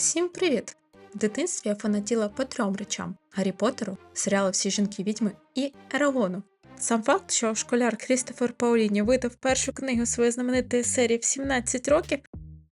Всім привіт! В дитинстві я фанатіла по трьом речам: Гаррі Поттеру, серіалу Всі жінки відьми і Ерагону. Сам факт, що школяр Крістофер Пауліні видав першу книгу своєї знаменитої серії в 17 років,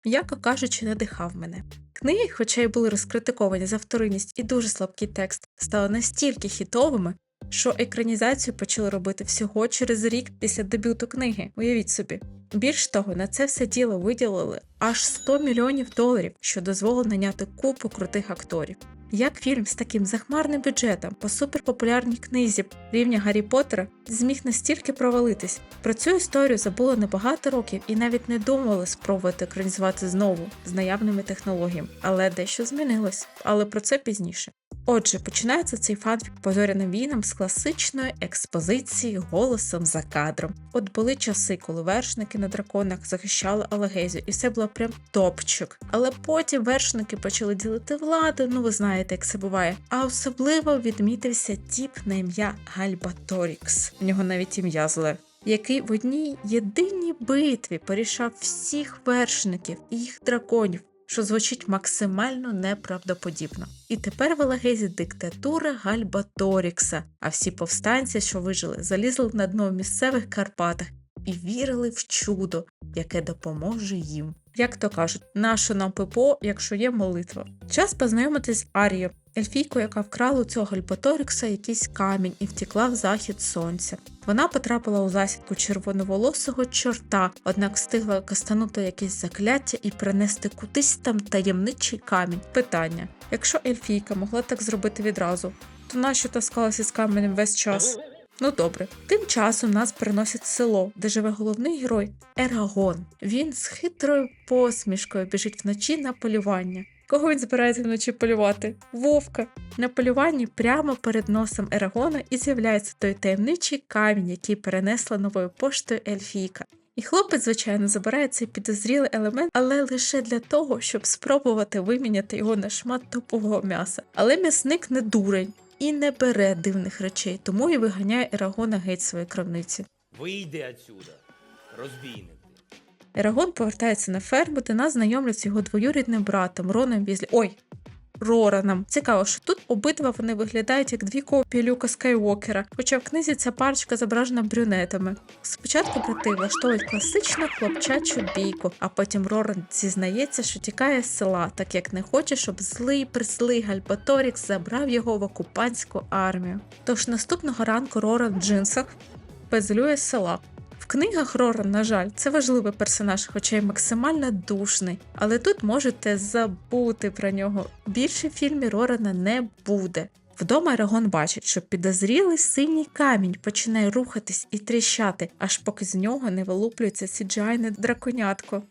м'яко кажучи, надихав мене. Книги, хоча й були розкритиковані за вторинність і дуже слабкий текст, стали настільки хітовими, що екранізацію почали робити всього через рік після дебюту книги. Уявіть собі. Більш того, на це все діло виділили аж 100 мільйонів доларів, що дозволило наняти купу крутих акторів. Як фільм з таким захмарним бюджетом по суперпопулярній книзі рівня Гаррі Поттера зміг настільки провалитись? Про цю історію забули на багато років і навіть не думали спробувати екранізувати знову з наявними технологіями, але дещо змінилось. Але про це пізніше. Отже, починається цей фанфік по зоряним війнам з класичної експозиції голосом за кадром. От були часи, коли вершники на драконах захищали Алагезію, і все було прям топчик. Але потім вершники почали ділити владу, ну ви знаєте, як це буває. А особливо відмітився тіп на ім'я Гальбаторікс. У нього навіть ім'я зле. Який в одній єдиній битві порішав всіх вершників і їх драконів, що звучить максимально неправдоподібно. І тепер в Елагезі диктатура Гальбаторікса, а всі повстанці, що вижили, залізли на дно в місцевих Карпатах і вірили в чудо, яке допоможе їм. Як то кажуть, нащо нам ППО, якщо є молитва? Час познайомитись з Арією, ельфійкою, яка вкрала у цього Гальбаторікса якийсь камінь і втікла в захід сонця. Вона потрапила у засідку червоноволосого чорта, однак встигла кастанути якесь закляття і принести кудись там таємничий камінь. Питання: якщо ельфійка могла так зробити відразу, то нащо таскалася з каменем весь час? Ну добре, тим часом нас переносять в село, де живе головний герой Ерагон. Він з хитрою посмішкою біжить вночі на полювання. Кого він збирається вночі полювати? Вовка. На полюванні прямо перед носом Ерагона і з'являється той таємничий камінь, який перенесла новою поштою Ельфійка. І хлопець, звичайно, забирає цей підозрілий елемент, але лише для того, щоб спробувати виміняти його на шмат топового м'яса. Але м'ясник не дурень і не бере дивних речей, тому і виганяє Ерагона геть своєї крамниці. Вийди отсюда, розбійник. Ерагон повертається на ферму, де нас знайомлять з його двоюрідним братом Роном Візлі. Ой! Рораном. Цікаво, що тут обидва вони виглядають як дві копії Люка Скайуокера, хоча в книзі ця парочка зображена брюнетами. Спочатку брати влаштовують класичну хлопчачу бійку, а потім Роран зізнається, що тікає з села, так як не хоче, щоб злий прислий Гальбаторікс забрав його в окупантську армію. Тож наступного ранку Роран в джинсах пезлює села. Книгах Роран, на жаль, це важливий персонаж, хоча й максимально душний. Але тут можете забути про нього. Більше в фільмі Рорана не буде. Вдома Регон бачить, що підозрілий синій камінь починає рухатись і тріщати, аж поки з нього не вилуплюється сіджайне драконятко.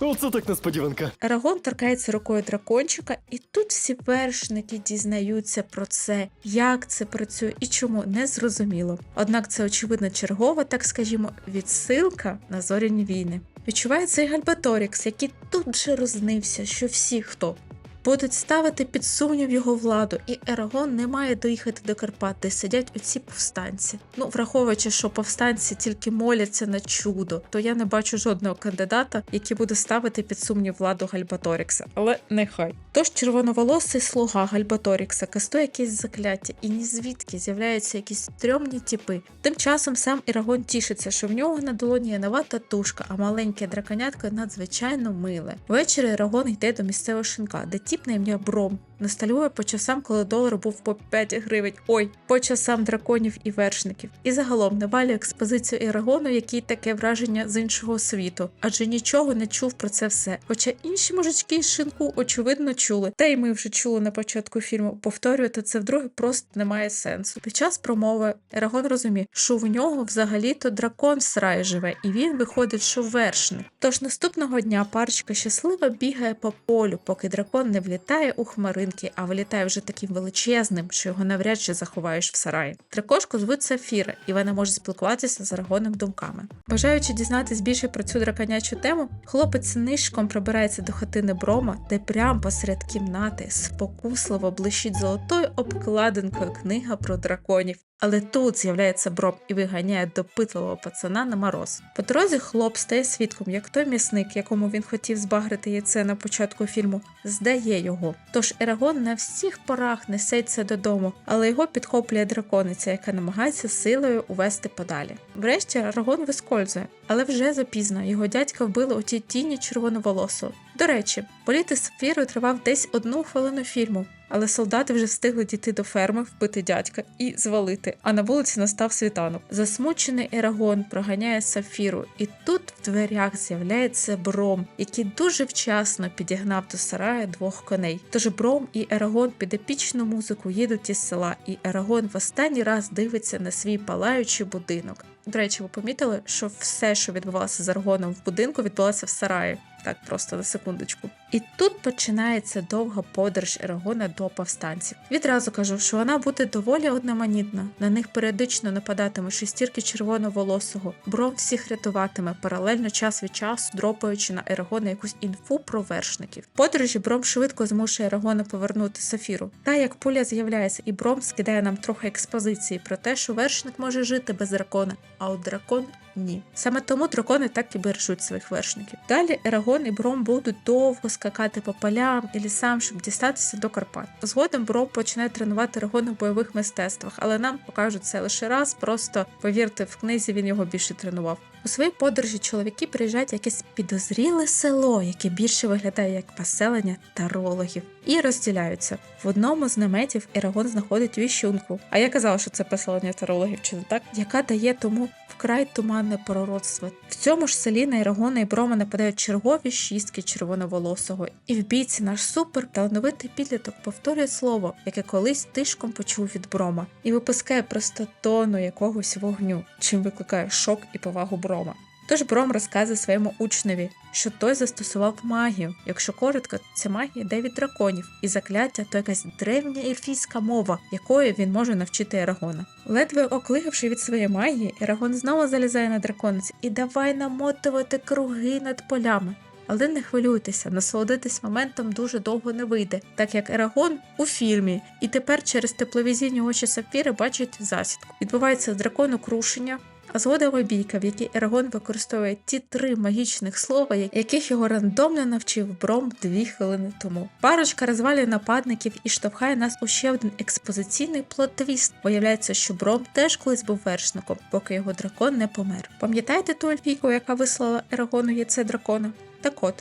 Оце так несподіванка. Арагон торкається рукою дракончика, і тут всі вершники дізнаються про це, як це працює і чому не зрозуміло. Однак це очевидно чергова, так скажімо, відсилка на зоряні війни. Відчувається і Гальбаторікс, який тут же рознився, що всі, хто будуть ставити під сумнів його владу, і Ерагон не має доїхати до Карпат, де сидять оці повстанці. Ну, враховуючи, що повстанці тільки моляться на чудо, то я не бачу жодного кандидата, який буде ставити під сумнів владу Гальбаторікса. Але нехай. Тож червоноволосий слуга Гальбаторікса кастує якесь закляття, і ні звідки з'являються якісь стрьомні тіпи. Тим часом сам Ірагон тішиться, що в нього на долоні є нова татушка, а маленьке драконятко надзвичайно миле. Ввечері Ірагон йде до місцевого шинка, де тіп на ім'я Бром насталює по часам, коли долар був по 5 гривень. Ой, по часам драконів і вершників. І загалом навалює експозицію Ірагону, який таке враження з іншого світу, адже нічого не чув про це все. Хоча інші мужички з шинку очевидно чули, та й ми вже чули на початку фільму. Повторювати це вдруге просто немає сенсу. Під час промови Ерагон розуміє, що в нього взагалі-то дракон в сараї живе, і він виходить, що вершник. Тож наступного дня парочка щасливо бігає по полю, поки дракон не влітає у хмаринки, а вилітає вже таким величезним, що його навряд чи заховаєш в сараї. Дракошку звуть Сафіра, і вона може спілкуватися з Арагоном думками. Бажаючи дізнатись більше про цю драконячу тему, хлопець нишком пробирається до хатини Брома, де прямо посеред кімнати спокусливо блищить золотою обкладинкою книга про драконів. Але тут з'являється Бром і виганяє допитливого пацана на мороз. По дорозі хлоп стає свідком, як той м'ясник, якому він хотів збагрити яйце на початку фільму, здає його. Тож Ерагон на всіх порах несеться додому, але його підхоплює дракониця, яка намагається силою увести подалі. Врешті Ерагон вискользує, але вже запізно його дядька вбили у тій тіні червоноволосу. До речі, політ із сапфірою тривав десь одну хвилину фільму, але солдати вже встигли дійти до ферми, вбити дядька і звалити. А на вулиці настав світанок. Засмучений Ерагон проганяє сапфіру, і тут в дверях з'являється Бром, який дуже вчасно підігнав до сараю двох коней. Тож Бром і Ерагон під епічну музику їдуть із села, і Ерагон в останній раз дивиться на свій палаючий будинок. До речі, ви помітили, що все, що відбувалося з Аргоном в будинку, відбувалося в сараї. Так, просто на секундочку. І тут починається довга подорож Ерагона до повстанців. Відразу кажу, що вона буде доволі одноманітна. На них періодично нападатиме шестірки червоноволосого. Бром всіх рятуватиме, паралельно час від часу дропаючи на Ерагона якусь інфу про вершників. Подорожі Бром швидко змушує Ерагона повернути Сафіру. Та як пуля з'являється, і Бром скидає нам трохи експозиції про те, що вершник може жити без дракона, а от дракон ні. Саме тому дракони так і бережуть своїх вершників. Далі Ерагон і Бром будуть довго скакати по полям і лісам, щоб дістатися до Карпат. Згодом Бром починає тренувати Ерагона в бойових мистецтвах, але нам покажуть це лише раз. Просто повірте, в книзі він його більше тренував. У своїй подорожі чоловіки приїжджають в якесь підозріле село, яке більше виглядає як поселення тарологів, і розділяються. В одному з наметів Ерагон знаходить віщунку. А я казала, що це поселення тарологів, чи не так, яка дає тому вкрай туманне пророцтво. В цьому ж селі на Ірагона і Брома нападають чергові шістки червоноволосого, і в бійці наш супер талановитий підліток повторює слово, яке колись тишком почув від Брома, і випускає просто тону якогось вогню, чим викликає шок і повагу Брома. Тож Бром розказує своєму учневі, що той застосував магію. Якщо коротко, ця магія йде драконів, і закляття то якась древня ельфійська мова, якої він може навчити Ерагона. Ледве оклигавши від своєї магії, Ерагон знову залізає на дракониць і давай намотувати круги над полями. Але не хвилюйтеся, насолодитись моментом дуже довго не вийде, так як Ерагон у фільмі, і тепер через тепловізійні очі Сапфіри бачить засідку. Відбувається дракону крушення, згодом бійка, в якій Ерагон використовує ті три магічних слова, яких його рандомно навчив Бром дві хвилини тому. Парочка розвалює нападників і штовхає нас у ще один експозиційний плот-твіст. Виявляється, що Бром теж колись був вершником, поки його дракон не помер. Пам'ятаєте ту ельфійку, яка вислала Ерагону яйце дракона? Так от,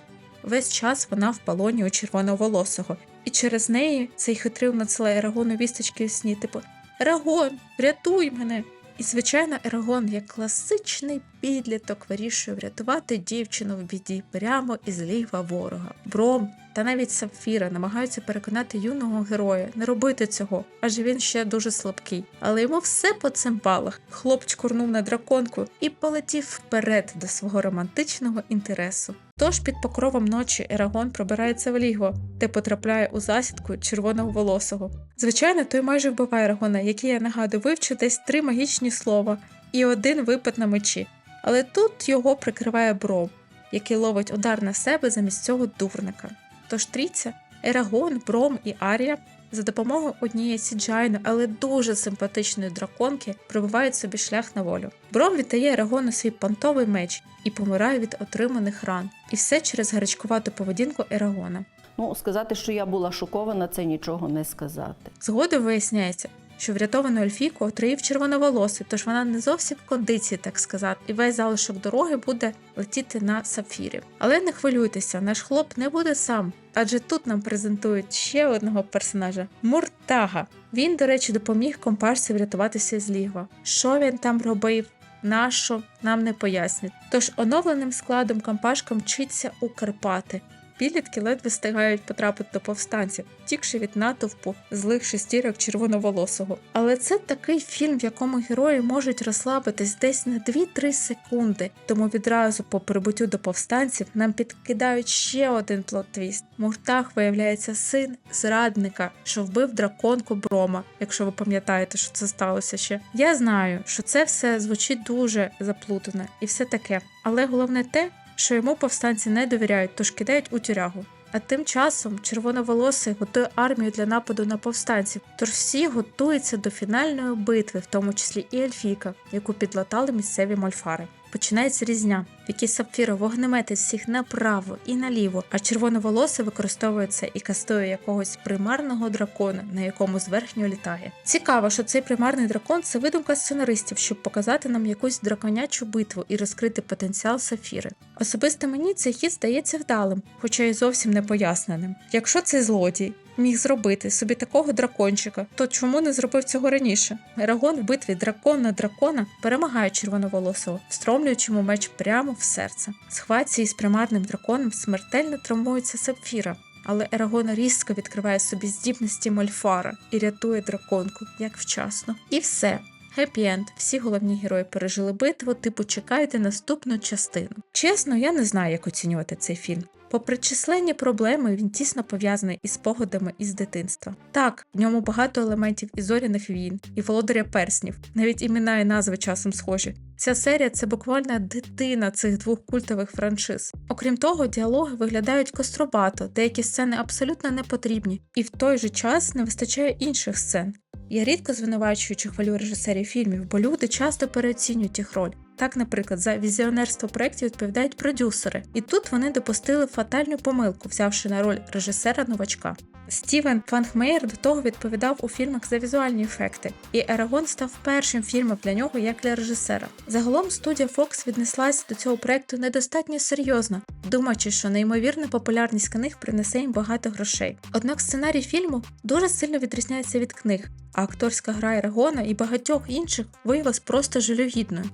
весь час вона в полоні у червоноволосого, і через неї цей хитрив надсилає Ерагону вісточки у сні, типу Ерагон, рятуй мене! І, звичайно, Ерагон, як класичний підліток, вирішує врятувати дівчину в біді прямо із лігва ворога. Бром та навіть Сапфіра намагаються переконати юного героя не робити цього, адже він ще дуже слабкий. Але йому все по цимбалах. Хлоп чкурнув на драконку і полетів вперед до свого романтичного інтересу. Тож під покровом ночі Ерагон пробирається в лігво, де потрапляє у засідку червоного волосого. Звичайно, той майже вбиває Ерагона, який я нагадую, вивчив десь три магічні слова і один випад на мечі. Але тут його прикриває Бром, який ловить удар на себе замість цього дурника. Тож трійця, Ерагон, Бром і Арія за допомогою однієї сіджайної, але дуже симпатичної драконки пробивають собі шлях на волю. Бром віддає Ерагону свій понтовий меч і помирає від отриманих ран. І все через гарячкувату поведінку Ерагона. Ну, сказати, що я була шокована, це нічого не сказати. Згодом виясняється, що врятовану Ельфійку отруїв червоноволосий, тож вона не зовсім в кондиції, так сказати, і весь залишок дороги буде летіти на сапфірі. Але не хвилюйтеся, наш хлоп не буде сам, адже тут нам презентують ще одного персонажа Муртага. Він, до речі, допоміг компашці врятуватися з лігва. Що він там робив? Нащо нам не пояснять. Тож оновленим складом компашка мчиться у Карпати. Підлітки ледве встигають потрапити до повстанців, тікши від натовпу злих шестірок червоноволосого. Але це такий фільм, в якому герої можуть розслабитись десь на 2-3 секунди. Тому відразу по прибуттю до повстанців нам підкидають ще один плот-твіст. Муртах виявляється син зрадника, що вбив драконку Брома, якщо ви пам'ятаєте, що це сталося ще. Я знаю, що це все звучить дуже заплутано і все таке. Але головне те, що йому повстанці не довіряють, тож кидають у тюрягу. А тим часом червоноволосий готує армію для нападу на повстанців, тож всі готуються до фінальної битви, в тому числі і Ельфійка, яку підлатали місцеві мольфари. Починається різня, в якій сапфіра вогнеметить всіх направо і наліво, а червоноволосе використовується і кастує якогось примарного дракона, на якому зверхньо літає. Цікаво, що цей примарний дракон це видумка сценаристів, щоб показати нам якусь драконячу битву і розкрити потенціал сафіри. Особисто мені цей хід здається вдалим, хоча й зовсім не поясненим. Якщо цей злодій міг зробити собі такого дракончика, то чому не зробив цього раніше? Ерагон в битві дракон на дракона перемагає червоноволосого, встромлюючи йому меч прямо в серце. Схватці із примарним драконом смертельно травмується сапфіра. Але Ерагон різко відкриває собі здібності Мольфара і рятує драконку як вчасно. І все. Хеппі-енд. Всі головні герої пережили битву, типу чекайте наступну частину. Чесно, я не знаю, як оцінювати цей фільм. Попри численні проблеми, він тісно пов'язаний із спогадами із дитинства. Так, в ньому багато елементів і зоряних війн, і володаря перснів, навіть імена і назви часом схожі. Ця серія це буквально дитина цих двох культових франшиз. Окрім того, діалоги виглядають костробато, деякі сцени абсолютно не потрібні, і в той же час не вистачає інших сцен. Я рідко звинувачую чи хвалю режисерів фільмів, бо люди часто переоцінюють їх роль. Так, наприклад, за візіонерство проєктів відповідають продюсери, і тут вони допустили фатальну помилку, взявши на роль режисера новачка. Стівен Фанхмейер до того відповідав у фільмах за візуальні ефекти, і Ерагон став першим фільмом для нього як для режисера. Загалом студія Fox віднеслась до цього проекту недостатньо серйозно, думаючи, що неймовірна популярність книг принесе їм багато грошей. Однак сценарій фільму дуже сильно відрізняється від книг. А акторська гра Ерагона і багатьох інших виявилась просто жалюгідною.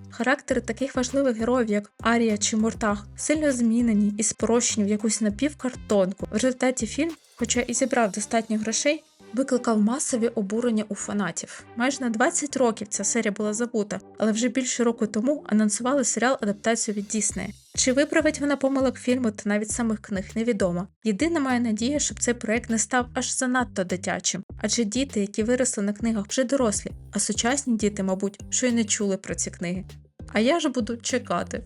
Характери таких важливих героїв, як Арія чи Муртах, сильно змінені і спрощені в якусь напівкартонку. В результаті фільм, хоча і зібрав достатньо грошей, викликав масові обурення у фанатів. Майже на 20 років ця серія була забута, але вже більше року тому анонсували серіал адаптацію від Діснея. Чи виправить вона помилок фільму та навіть самих книг, невідомо. Єдина моя надія, щоб цей проект не став аж занадто дитячим, адже діти, які виросли на книгах, вже дорослі, а сучасні діти, мабуть, що й не чули про ці книги. А я ж буду чекати.